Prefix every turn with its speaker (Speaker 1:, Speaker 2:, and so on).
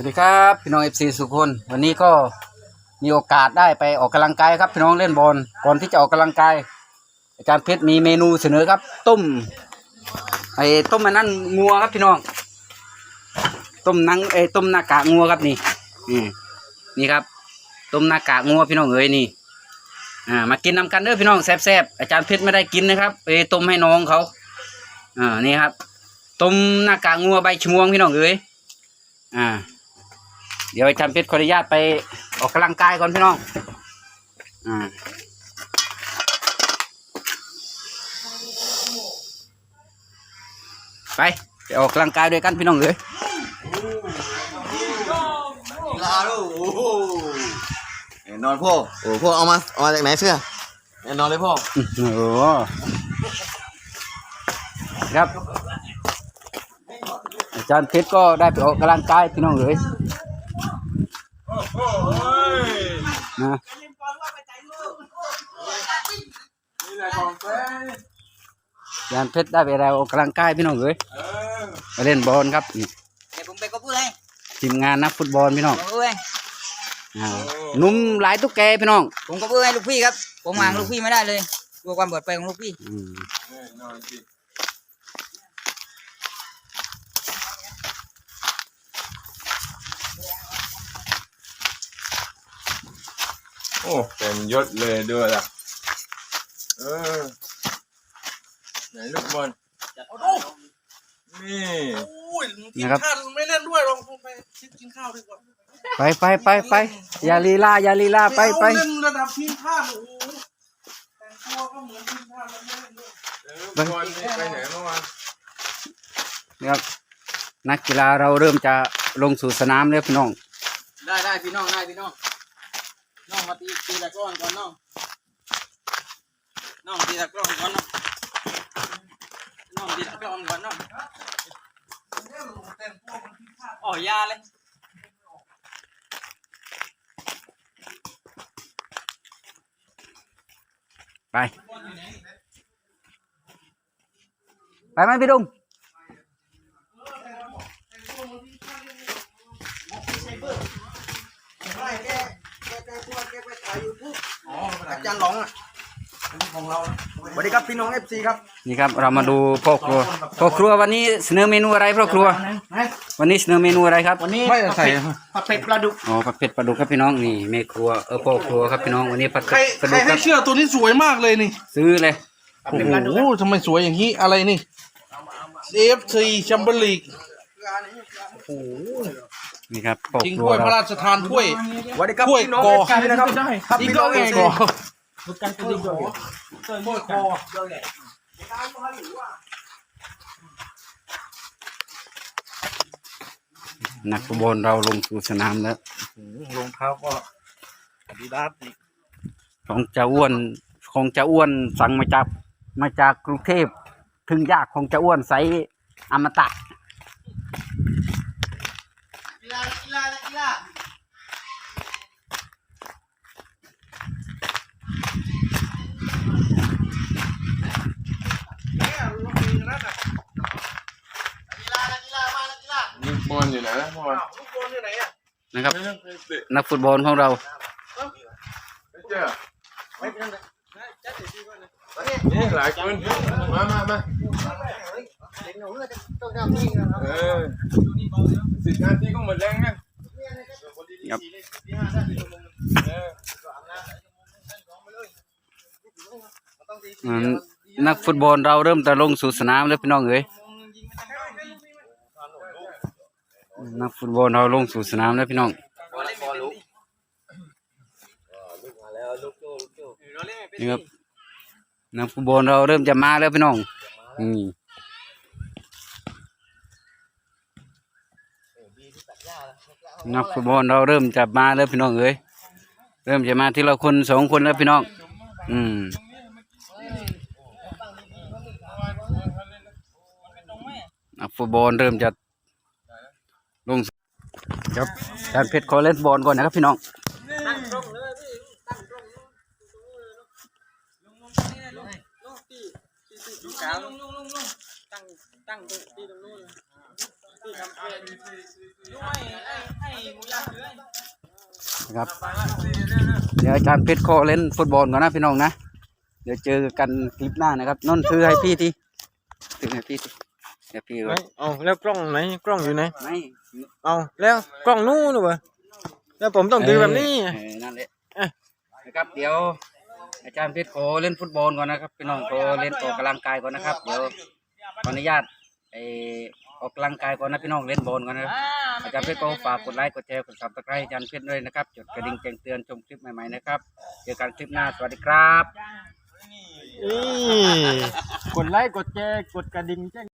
Speaker 1: วัสดีครับพี่น้องเอฟซีสุกคนวันนี้ก็มีโอกาสได้ไปออกกำลังกายครับพี่น้องเล่นบอลก่อนที่จะออกกำลังกาย อาจารย์เพชรมีเมนูเสนอครับ ต้มไอ้ต้มมันนั่นงัวครับพี่น้อง ต้มหนังไอ้ต้มหน้ากากงัวครับนี่นี่นี่ครับ ต้มหน้ากากงัวพี่น้องเอ๋ยนี่อ่ามากินนำกันเด้อพี่น้องแซ่บๆอาจารย์เพชรไม่ได้กินนะครับไปต้มให้น้องเขาอ่านี่ครับต้มหน้ากากงัวใบชะมวงพี่น้องเอ๋ยอ่า เดี๋ยวอาจารย์เพชรขออนุญาตไปออกกำลังกายก่อนพี่น้อง อ่าไปไปออกกำลังกายด้วยกันพี่น้องเอ๋ย
Speaker 2: ลาลูกโอ้โหเอ้ยนอนพ่อโอ้พ่อเอามาเอามาจากไหนเสื้อเอ้ยนอนเลยพ่อ
Speaker 1: อื้อโอ้โหครับ อาจารย์เพชรก็ได้ไปออกกำลังกายพี่น้องเอ๋ย นะอาจารย์เพชรได้ไปแล้วออกกำลังกายพี่น้องเอ๋ยไปเล่นบอลครับนี่
Speaker 3: เดี๋ยวผมไปก็พูดให้
Speaker 1: ทีมงานนักฟุตบอลพี่น้อง
Speaker 3: ผมก็พูดให้
Speaker 1: อ่าหนุ่มหลายตุ๊กแกพี่น้อง
Speaker 3: ผมก็พูดให้ลูกพี่ครับ ผมห่างลูกพี่ไม่ได้เลยกลัวความปลอดภัยของลูกพี่
Speaker 1: อืม
Speaker 4: โอ้เต็มยศเลยด้วยล่ะ เออ ไหนลูกบอลนี่
Speaker 5: อุ้ยกินข้าวไม่เล่นด้วยลองไปคิดกินข้าวดีกว่า
Speaker 1: ไปไปไปไปอย่าลีลาอย่าลีลาไปไป
Speaker 5: เล่นระดับทีมชาติโอ้โหแต่งตัวก็เหมือนทีมชาติแล้วไม่เล่นด้วย
Speaker 4: แล้วลูกบอลนี่ไปไหนเมื่อวาน
Speaker 1: นะครับนักกีฬาเราเริ่มจะลงสู่สนามแล้วพี่น้อง
Speaker 3: ได้ได้พี่น้องได้พี่น้อง น้องมาตีตีตะกร้อนก่อนน้องน้องตีตะกร้อนก่อนน้องน้องตีตะกร้อนก่อนน้อง
Speaker 5: แต่อนทีมชาติ
Speaker 3: อ๋อยาเลย
Speaker 1: ไป ไปไหมพี่ดุง
Speaker 2: ไม่แกแกแกตัวแกไปถ่ายยูทูบอ๋ออา จารย์หลงอะของเราสวัสดีครับพี่น้องเอฟซีครับ
Speaker 1: นี่ครับเรามาดูพ่อครัวพ่อครัววันนี้เสนอเมนูอะไรพ่อครัว วันนี้เสนอเมนูอะไรครับ
Speaker 5: วันนี้ไม่ใส่ผัดเผ็ดปลาดุก
Speaker 1: อ๋อผัดเผ็ดปลาดุกครับพี่น้องนี่แม่ครัวเออพ่อครัวครับพี่น้องวันนี้ผัด
Speaker 5: ใคร
Speaker 1: เผ็ดปลา
Speaker 5: ใคร
Speaker 1: ดุกค
Speaker 5: ให้
Speaker 1: รับ
Speaker 5: เชื่อตัวนี้สวยมากเลยนี่
Speaker 1: ซื้อเลย
Speaker 5: โอ้โหทำไมสวยอย่างนี้อะไรนี่เอฟซีแชมเปี้ยนลีก
Speaker 1: นี่ครับพ่อ
Speaker 5: จริง
Speaker 1: ครัว
Speaker 5: ถ้วยพ
Speaker 1: เรา
Speaker 5: ระราชทานถ้วย
Speaker 2: สวัสดีครับ
Speaker 5: ถ้วย
Speaker 2: พี่น้อง
Speaker 5: กอ
Speaker 2: เอฟซี นะครับครับพี่น้องเอฟซี
Speaker 1: นักฟุตบอลเราลงสู่สนามแล้ว
Speaker 5: รองเท้าก็อาดิดาสนี่
Speaker 1: ของจะอ้วนของจะอ้วนสั่งมาจากมาจากกรุงเทพถึงยากของจะอ้วนไซส์อมตะ
Speaker 4: อลอยู่ไหนนะเมื่อวาน
Speaker 5: ลูกบอลอยู่ไหนอะ
Speaker 1: นะครับ
Speaker 4: ไม่ต้องเคยเตะ
Speaker 1: นักฟุตบอลของเรา
Speaker 4: ไม่เจอนี่หลายคนมามามาเออสิบนาทีก็หมดแรงนะ
Speaker 1: ครับ
Speaker 4: เออ
Speaker 1: อืมนักฟุตบอลเราเริ่มจะลงสู่สนามแล้วพี่น้องเอ๋ย นักฟุตบอลเราลงสู่สนามแล้วพี่น้องนี่ครับนักฟุตบอลเราเริ่มจะมาแล้วพี่น้องนี่นักฟุตบอลเราเริ่มจะมาแล้วพี่น้องเอ๋ยเริ่มจะมาทีละคนสองคนแล้วพี่น้อง อืมนักฟุตบอลเริ่มจะ ลงครับอาจารย์เพชรขอเล่นบอลก่อนนะครับพี่น้อง
Speaker 3: ตั้งตรงเลยพี่ตั้งตรงลงลงลงนี่เลยลงลงตีตีตีลงลงลงลงลงตั้งตั้งตรงตีตรงนู้นเลยตีทำเล
Speaker 1: นะครับเดี๋ยวอาจารย์เพชรขอเล่นฟุตบอลก่อนนะพี่น้องนะ เดี๋ยวเจอกันคลิปหน้านะครับนนท์ถือให้พี่ทีถือให้พี่ที เดี๋ยวพี่
Speaker 3: ไหนเอาแล้วกล้องไหนกล้องอยู่ไหน
Speaker 1: ไม่
Speaker 3: เอาแล้วกล้องนู้นน่ะเว้ยแล้วผมต้องถือแบบนี้
Speaker 1: เออนั่นแหละนะครับ เดี๋ยว อาจารย์เพชรขอเล่นฟุตบอลก่อนนะครับพี่น้องขอเล่นออกกำลังกายก่อนนะครับ เดี๋ยวขออนุญาตไอออกกำลังกายก่อนนะพี่น้องเล่นบอลก่อนนะครับ อาจารย์เพชรก็ฝากกดไลค์กดแชร์กดซับสไครต์อาจารย์เพชรด้วยนะครับจดกระดิ่งแจ้งเตือนชมคลิปใหม่ๆนะครับเจอกันคลิปหน้าสวัสดีครับ
Speaker 3: นี่กดไลค์กดแชร์กดกระดิ่งแจ้ง